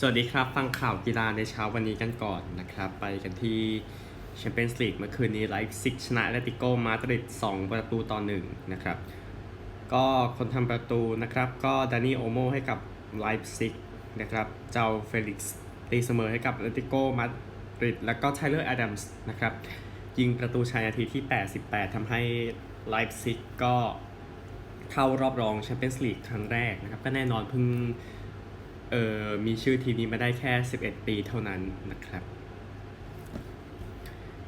สวัสดีครับ ฟังข่าวกีฬาในเช้าวันนี้กันก่อนนะครับ ไปกันที่แชมเปี้ยนส์ลีกเมื่อคืนนี้ไลฟ์ซิกชนะแอตเลติโกมาดริด2ประตูต่อ1นะครับ ก็คนทำประตูนะครับ ก็ดานี่โอโมให้กับไลฟ์ซิกนะครับ เจ้าเฟลิกซ์ตีเสมอให้กับแอตเลติโกมาดริดแล้วก็ไทเลอร์แอดัมส์นะครับ ยิงประตูชัยนาทีที่ 88ทำให้ไลฟ์ซิกก็เข้ารอบรองแชมเปี้ยนส์ลีกครั้งแรกนะครับ ก็แน่นอนเพิ่ง เอ่อมีชื่อทีมนี้มาได้แค่ 11 ปีเท่านั้นนะครับ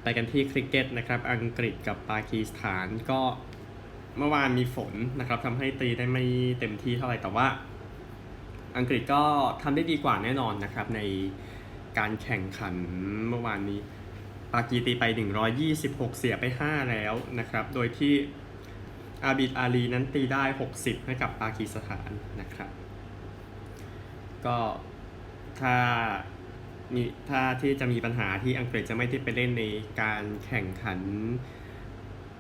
ไปกันที่คริกเก็ตนะครับ อังกฤษกับปากีสถานก็เมื่อวานมีฝนนะครับทำให้ตีได้ไม่เต็มที่เท่าไหร่แต่ว่า อังกฤษก็ทำได้ดีกว่าแน่นอนนะครับ ในการแข่งขันเมื่อวานนี้ปากีตีไป 126 เสียไป 5 แล้วนะครับ โดยที่อาบิดอาลีนั้นตีได้ 60 ให้กับปากีสถานนะครับ ก็ถ้ามีถ้าที่จะมีปัญหาที่อังกฤษจะไม่ได้ไปเล่นในการแข่งขัน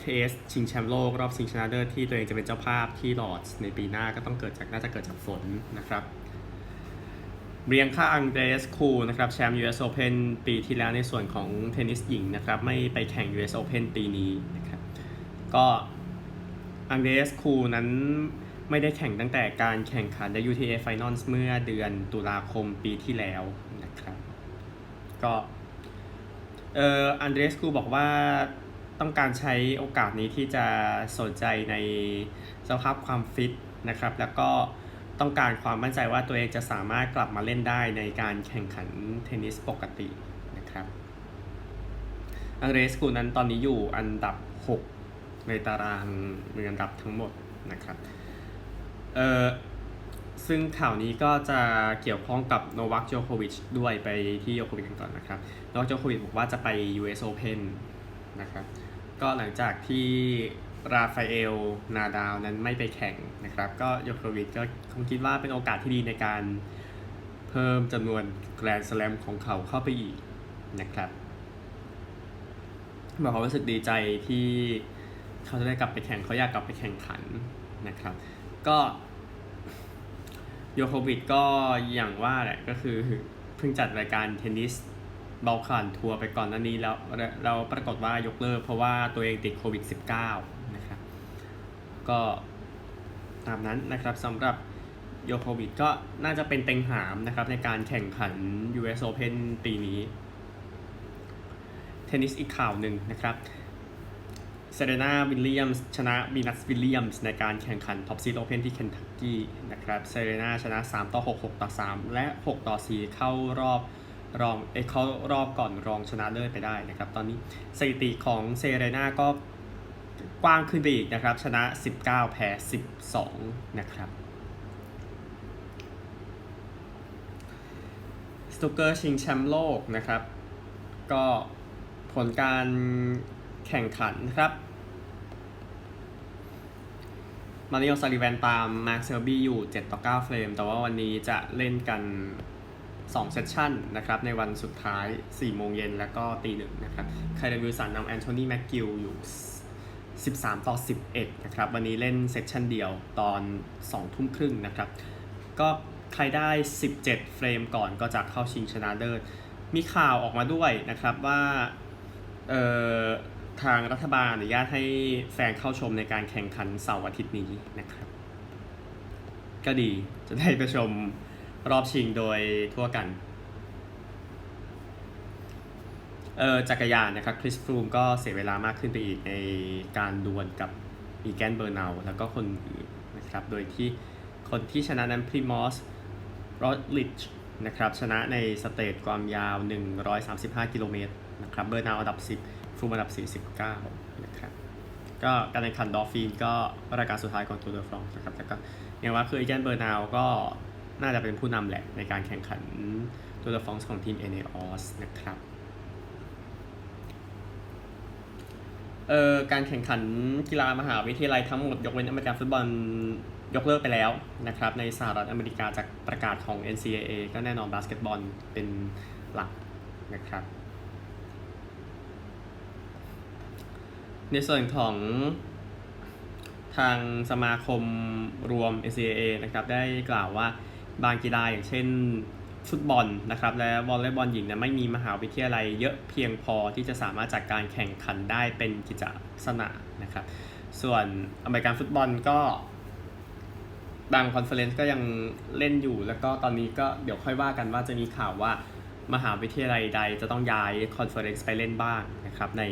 เทสชิงแชมป์โลก รอบชิงชนะเลิศที่ตัวเองจะเป็นเจ้าภาพที่ลอร์ดส์ในปีหน้าก็ต้องเกิดจากน่าจะเกิดจากฝนนะครับเรียงค่าอังเดรสคูนะครับแชมป์ US Open ปีที่แล้วในส่วนของเทนนิสหญิงนะครับไม่ไปแข่ง US Open ปีนี้นะครับก็อังเดรสคูนั้น ไม่ได้แข่งตั้งแต่การแข่งขัน WTA Finals เมื่อเดือนตุลาคมปีที่แล้วนะครับ ก็เอออันเดรสกูบอกว่าต้องการใช้โอกาสนี้ที่จะสนใจในสภาพความฟิตนะครับ แล้วก็ต้องการความมั่นใจว่าตัวเองจะสามารถกลับมาเล่นได้ในการแข่งขันเทนนิสปกตินะครับ อังเดรสกูนั้นตอนนี้อยู่อันดับ 6 ในตารางมืออันดับทั้งหมดนะครับ เออซึ่งข่าวนี้ก็จะเกี่ยวข้องกับโนวัคโจโควิชด้วยไปที่โจโควิชกันก่อนนะครับโนวัคโจโควิชบอกว่าจะไป US Open นะครับก็หลังจากที่ราฟาเอลนาดาวนั้นไม่ไปแข่งนะครับ ก็โยโควิชก็คงคิดว่าเป็นโอกาสที่ดีในการเพิ่มจำนวนแกรนด์สแลมของเขาเข้าไปอีกนะครับบอกเขารู้สึกดีใจที่เขาจะได้กลับไปแข่งเขาอยากกลับไปแข่งขันนะครับ ก็ โยโควิดก็อย่างว่าแหละก็คือเพิ่งจัดรายการเทนนิสบอลคานทัวร์ไปก่อนหน้านี้แล้วเราปรากฏว่ายกเลิกเพราะว่าตัวเองติดโควิด -19 นะครับก็ตามนั้นนะครับสำหรับโยโควิดก็น่าจะเป็นเต็งหามนะครับในการแข่งขัน US Open ปีนี้ เทนนิสอีกข่าวหนึ่งนะครับ เซเรนาวิลเลียมชนะบีนัสวิลเลียมในการแข่งขันท็อปซีโอเพนที่เคนทักกี้นะครับเซเรนาชนะ 3 ต่อ 6 6 ต่อ 3 และ 6 ต่อ 4 เข้ารอบรองเอเข้ารอบก่อนรองชนะเลิศไปได้นะครับ ตอนนี้สถิติของเซเรนาก็กว้างขึ้นไปอีกนะครับ ชนะ 19 แพ้ 12 นะครับสตุกเกอร์ชิงแชมป์โลกนะครับ ก็ผลการ แข่งขันนะครับมาริโอซาริแวนตามมาร์คเซลบี้อยู่ 7 ต่อ 9 เฟรม แต่ว่าวันนี้จะเล่นกัน 2 เซสชั่นนะครับ ในวันสุดท้าย 4 โมงเย็นแล้วก็ตีหนึ่งนะครับไคลเดนวิลสันนำแอนโทนีแม็กกิลอยู่ 13 ต่อ 11 นะครับ วันนี้เล่นเซสชั่นเดียวตอน 2 ทุ่มครึ่งนะครับ ก็ใครได้ 17 เฟรมก่อนก็จะเข้าชิงชนะเลิศมีข่าวออกมาด้วยนะครับว่า เอ่อ ทางรัฐบาลอนุญาตให้แฟนเข้าชมในการแข่งขันเสาร์อาทิตย์นี้นะครับ ก็ดีจะได้ไปชมรอบชิงโดยทั่วกันเออจักรยานนะครับคริสฟรูมก็เสียเวลามากขึ้นไปอีกในการดวลกับอีแกนเบอร์นาแล้วก็คนอื่นนะครับ โดยที่คนที่ชนะนั้นพรีมอสโรดลิชนะครับ ชนะในสเตจความยาว 135 กิโลเมตรนะครับ เบอร์นาอันดับ 10 ฟรูมอันดับ 49 นะครับก็การแข่งขันดอฟฟีนก็รายการสุดท้ายของตัวเดอร์ฟรองนะครับแต่ก็อย่างว่าคืออีแกนเบอร์นาวก็น่าจะเป็นผู้นำแหละในการแข่งขันตัวเดอร์ฟรองของทีม n a o s นะครับเอ่อการแข่งขันกีฬามหาวิทยาลัยทั้งหมดยกเว้นอเมริกันฟุตบอลยกเลิกไปแล้วนะครับในสหรัฐอเมริกาจากประกาศของ NCAA ก็แน่นอนบาสเกตบอลเป็นหลักนะครับ ในส่วนของทางสมาคมรวม NCAA นะครับได้กล่าวว่าบางกีฬาอย่างเช่นฟุตบอลนะครับและวอลเลย์บอลหญิงนี่ยไม่มีมหาวิทยาลัยเยอะเพียงพอที่จะสามารถจัดการแข่งขันได้เป็นกิจสนานะครับ ส่วนอเมริกันฟุตบอลก็บางคอนเฟอเรนซ์ก็ยังเล่นอยู่ แล้วก็ตอนนี้ก็เดี๋ยวค่อยว่ากันว่าจะมีข่าวว่ามหาวิทยาลัยใดจะต้องย้ายคอนเฟอเรนซ์ไปเล่นบ้างนะครับใน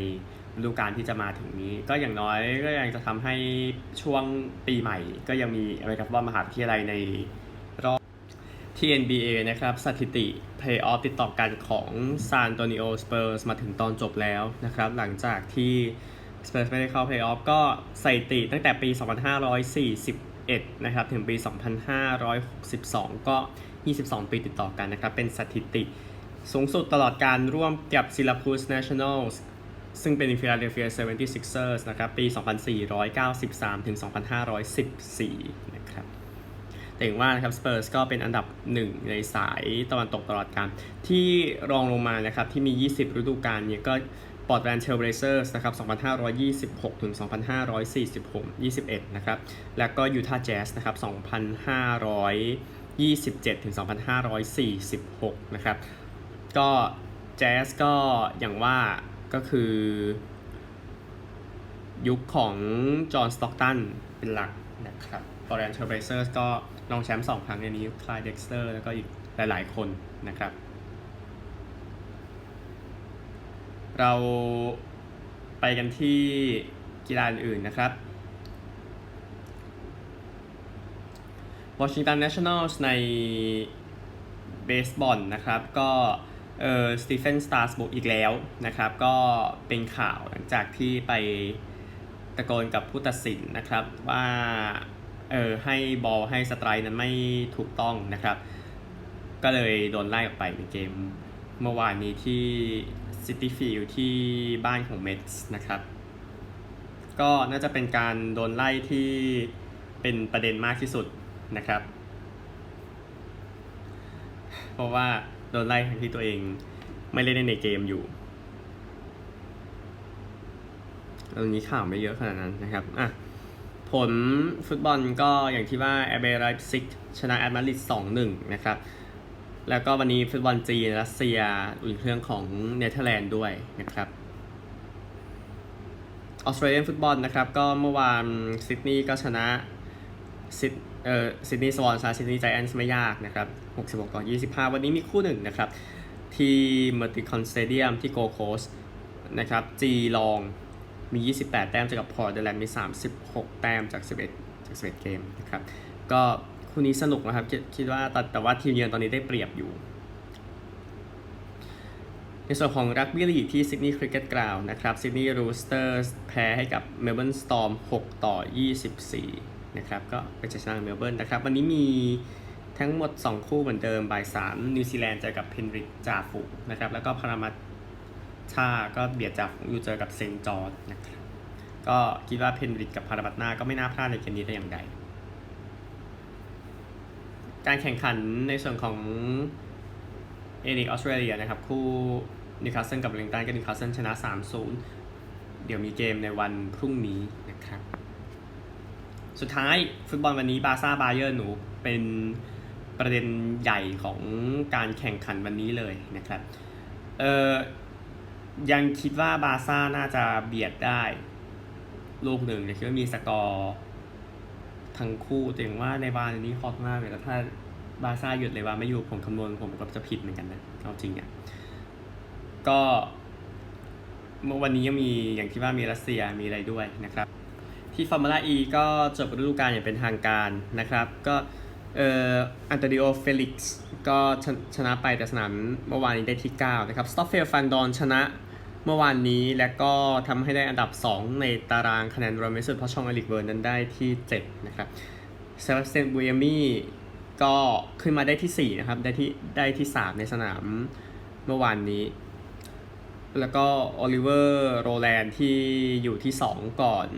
ฤดูกาลที่จะมาถึงนี้ ก็อย่างน้อยก็ยังจะทำให้ช่วงปีใหม่ ก็ยังมีอเมริกันฟุตบอลมหาวิทยาลัยในรอบที่ NBA นะครับ สถิติ Playoff ติดต่อกันของ San Antonio Spurs มาถึงตอนจบแล้วนะครับ หลังจากที่ Spurs ไม่ได้เข้า Playoff ก็สถิติตั้งแต่ปี 2541 นะครับ ถึงปี 2562 ก็ 22 ปีติดต่อกันนะครับ เป็นสถิติสูงสุดตลอดการร่วมกับ Syracuse Nationals ซึ่งเป็น Philadelphia 76ers นะครับปี 2493 ถึง 2514 นะครับแต่อย่างว่านะครับสเปอร์สก็เป็นอันดับหนึ่งในสายตะวันตกตลอดการ ที่รองลงมานะครับที่มี 20 ฤดูกาลเนี่ยก็ปอร์ตแลนด์เทลเบรเซอร์สนะครับ2526 ถึง 2546 21 นะครับ แล้วก็ยูทาห์แจ๊สนะครับ2527 ถึง 2546 นะครับ ก็แจ๊สก็อย่างว่า ก็คือ ยุคของจอห์นสต็อกตันเป็นหลักนะครับฟอร์เรนเทอร์เบเซอร์ก็รองแชมป์สองครั้งในนี้คลายเด็กสเตอร์แล้วก็อีกหลาย ๆ คนนะครับ เราไปกันที่กีฬาอื่นนะครับ Washington Nationals ในเบสบอลนะครับ ก็ เออสตีเฟนสตาร์สบุกอีกแล้วนะครับ ก็เป็นข่าวหลังจากที่ไปตะโกนกับผู้ตัดสินนะครับว่าเออให้บอลให้สไตร์นั้นไม่ถูกต้องนะครับ ก็เลยโดนไล่ออกไปในเกมเมื่อวานนี้ที่ซิตี้ฟิลด์ที่บ้านของเมทส์นะครับ ก็น่าจะเป็นการโดนไล่ที่เป็นประเด็นมากที่สุดนะครับ เพราะว่า โดนไล่ทั้งที่ตัวเองไม่เล่นในเกมอยู่ตอนนี้ข่าวไม่เยอะขนาดนั้นนะครับ อะ ผลฟุตบอลก็อย่างที่ว่าแอเบรไลป์ซิกชนะแอดมาริด2-1นะครับ แล้วก็วันนี้ฟุตบอลจีนรัสเซียอุ่นเครื่องของเนเธอร์แลนด์ด้วยนะครับออสเตรเลียนฟุตบอลนะครับ ก็เมื่อวานซิดนีย์ก็ชนะซิด เอ่อซิดนีย์สวอนชนะซิดนีย์ไจแอนท์ไม่ยากนะครับ66ต่อ25 วันนี้มีคู่หนึ่งนะครับ ที่เมอร์ติคอนสเตเดียมที่โกโคสนะครับจีลองมี 28 แต้มจากกับพอร์ตเดลแลนด์มี 36 แต้มจาก 11 จาก 11 เกมนะครับ ก็คู่นี้สนุกนะครับ คิดว่าแต่แต่ว่าทีมเยือนตอนนี้ได้เปรียบอยู่ ในส่วนของรักบี้ลีกที่ซิดนีย์คริกเก็ตกราวนะครับซิดนีย์รูสเตอร์แพ้ให้กับเมลเบิร์นสตอร์ม6ต่อ 24 นะครับก็ไปชนะเมลเบิร์นนะครับ วันนี้มีทั้งหมด 2 คู่เหมือนเดิมบ่าย3นิวซีแลนด์เจอกับเพนริกจ่าฝูงนะครับ แล้วก็พารามาชาก็เบียดจ่าฝูงอยู่เจอกับเซนจอร์จนะครับก็คิดว่าเพนริกกับพาราบัตนาก็ไม่น่าพลาดในเกมนี้แต่อย่างใดการแข่งขันในส่วนของเอริกออสเตรเลียนะครับ คู่นิวคาสเซิลกับเลงตันก็นิวคาสเซิลชนะ 3-0 เดี๋ยวมีเกมในวันพรุ่งนี้นะครับ สุดท้ายฟุตบอลวันนี้บาซ่าบาเยอร์หนูเป็นประเด็นใหญ่ของการแข่งขันวันนี้เลยนะครับเออยังคิดว่าบาซ่าน่าจะเบียดได้ลูกหนึ่งแต่คิดว่ามีสกอร์ทั้งคู่แต่อย่างว่าในบาร์นี้ฮอตมากเลยแล้วถ้าบาซ่าหยุดเลยว่าไม่อยู่ผมคำนวณผมก็จะผิดเหมือนกันนะเอาจริงอะก็เมื่อวันนี้ยังมีอย่างที่ว่ามีรัสเซียมีอะไรด้วยนะครับ ที่ฟอร์มูล่าอีก็จบฤดูกาลอย่างเป็นทางการนะครับ ก็เอ่ออันโตนิโอเฟลิกซ์ก็ชนชนะไปแต่สนามเมื่อวานนี้ได้ที่ 9 นะครับ สต็อฟเฟลฟันดอนชนะเมื่อวานนี้และก็ทำให้ได้อันดับ 2 ในตารางคะแนนรวมที่สุดเพราะชองอลิกเวิร์นนั้นได้ที่ 7 นะครับเซบาสเตียนบูยามีก็ขึ้นมาได้ที่ 4 นะครับ ได้ที่ได้ที่ 3 ในสนามเมื่อวานนี้ แล้วก็โอลิเวอร์โรแลนด์ที่อยู่ที่ 2 ก่อน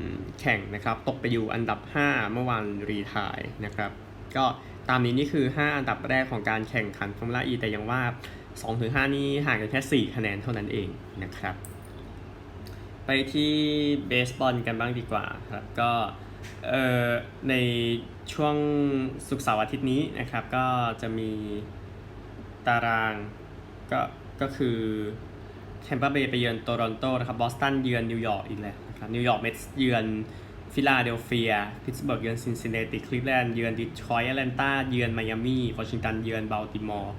แข่งนะครับ ตกไปอยู่อันดับ 5 เมื่อวานรีทายนะครับ ก็ตามนี้นี่คือ 5 อันดับแรกของการแข่งขันฟอร์มูล่าอีแต่ยังว่า 2-5 นี่ห่างกันแค่ 4 คะแนนเท่านั้นเองนะครับ ไปที่เบสบอลกันบ้างดีกว่าครับ ก็เอ่อในช่วงสุกเสาร์อาทิตย์นี้นะครับ ก็จะมีตารางก็ก็คือ แ a ม p าเบย์ไปเยือนโตรอนโตนะครับบอสตันเยือนนิวยอร์กอีกแล้วนะครับนิวยอร์กเมทส์เยือนฟิลาเดลเฟีย พิตสเบิร์กเยือนซินซินเนติคลีฟแลนด์เยือนดิทรอยต์แอตแลนตาเยือนไมอามี่วอชิงตันเยือนบัลติมอร์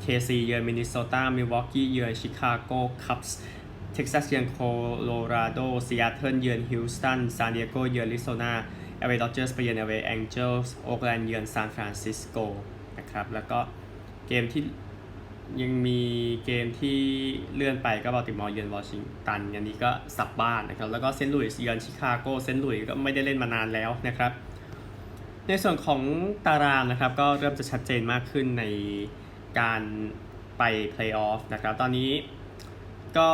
เคซีเยือนมินนิโซตามิลวอกกี้เยือนชิคาโกคัพส์เท็กซัสเยือนโคโลราโดซีแอตเทิลเยือนฮิลสตันซานดิเอโกเยือนลิโซนาเอเวอเรดอเจอร์สไปเยือนเอเวอแองเจลส์โอ k แลนด์เยือนซานฟรานซิสโกนะครับแล้วก็เกมที่ ยังมีเกมที่เลื่อนไปก็บอลติมอร์เยือนวอชิงตันอันนี้ก็สับบ้านนะครับ แล้วก็เซนต์หลุยส์เยือนชิคาโกเซนต์หลุยส์ก็ไม่ได้เล่นมานานแล้วนะครับ ในส่วนของตารางนะครับ ก็เริ่มจะชัดเจนมากขึ้นในการไปเพลย์ออฟนะครับ ตอนนี้ก็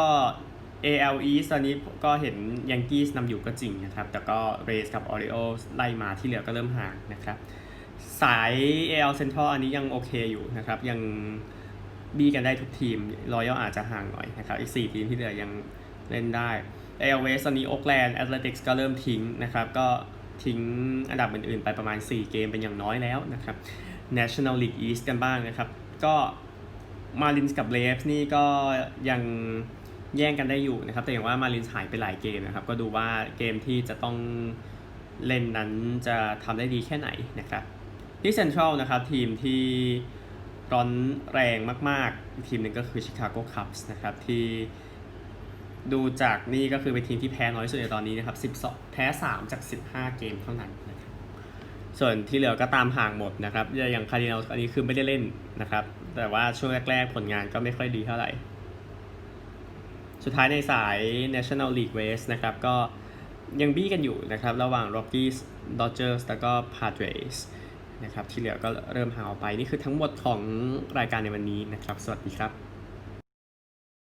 AL East ตอนนี้ก็เห็นยังกี้นำอยู่ก็จริงนะครับ แต่ก็เรสกับ Orioles ไล่มาที่เหลือก็เริ่มห่างนะครับ สาย AL Central อันนี้ยังโอเคอยู่นะครับ ยัง บี้กันได้ทุกทีมรอยัลอาจจะห่างหน่อยนะครับ อีก 4 ทีมที่เหลือยังเล่นได้ AL West ตอนนี้โอ๊กแลนด์แอตเลติกส์ก็เริ่มทิ้งนะครับ ก็ทิ้งอันดับอื่นๆ ไปประมาณ 4 เกมเป็นอย่างน้อยแล้วนะครับ National League East กันบ้างนะครับ ก็มารินส์กับเลฟนี่ก็ยังแย่งกันได้อยู่นะครับ แต่อย่างว่ามารินส์หายไปหลายเกมนะครับ ก็ดูว่าเกมที่จะต้องเล่นนั้นจะทำได้ดีแค่ไหนนะครับ ที่เซ็นทรัลนะครับทีมที่ ร้อนแรงมากๆอีกทีมหนึ่งก็คือชิคาโกคัพส์นะครับ ที่ดูจากนี่ก็คือเป็นทีมที่แพ้น้อยสุดในตอนนี้นะครับ12แพ้ 3 จาก 15 เกมเท่านั้นนะครับส่วนที่เหลือก็ตามห่างหมดนะครับ อย่างคาร์ดินัลอันนี้คือไม่ได้เล่นนะครับ แต่ว่าช่วงแรกๆ ผลงานก็ไม่ค่อยดีเท่าไหร่ สุดท้ายในสาย National League West นะครับ ก็ยังบี้กันอยู่นะครับ ระหว่าง Rockies Dodgers แล้วก็ Padres นะครับที่เหลือก็เริ่มหาออกไปนี่คือทั้งหมดของรายการในวันนี้นะครับ สวัสดีครับ